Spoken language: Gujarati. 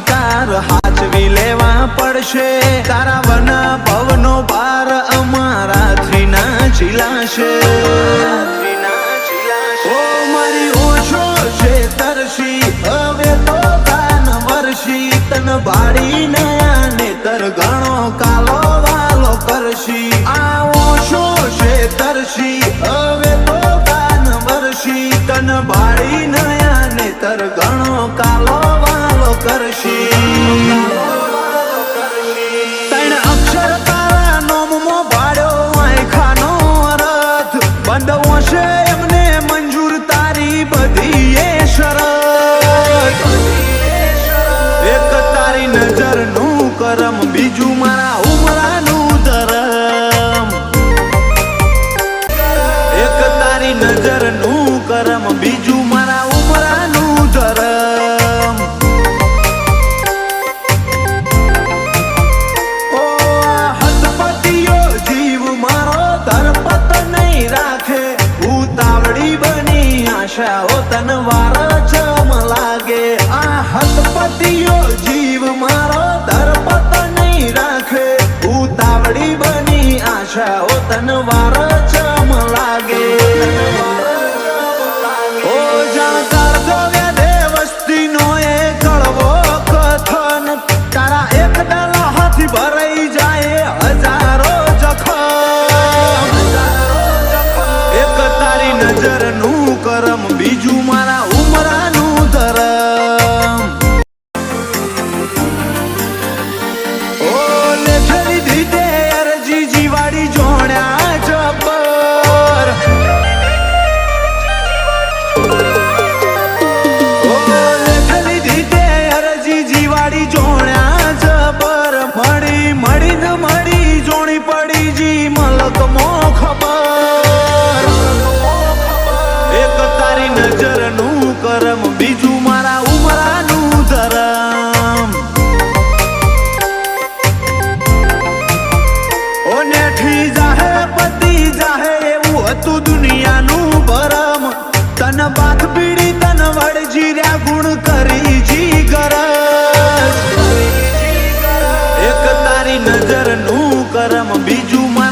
પાછી હાથવી લેવા પડશે. તારા વન ભવનો ભાર અમારાથી ના ચીલાશે. છે તરસી હવે તો કાન વર્ષી તન ભાડી નયા નેતર ઘણો કાલો વાલો કરશી. આ ઓછો છે તરસી હવે કરશી ત્રણ કથન તારા એક ભરાઈ જાય હજારો જખમ. એક નજરનું કરમ બીજું મારા જીવાડી જોણ્યા જબર Um biju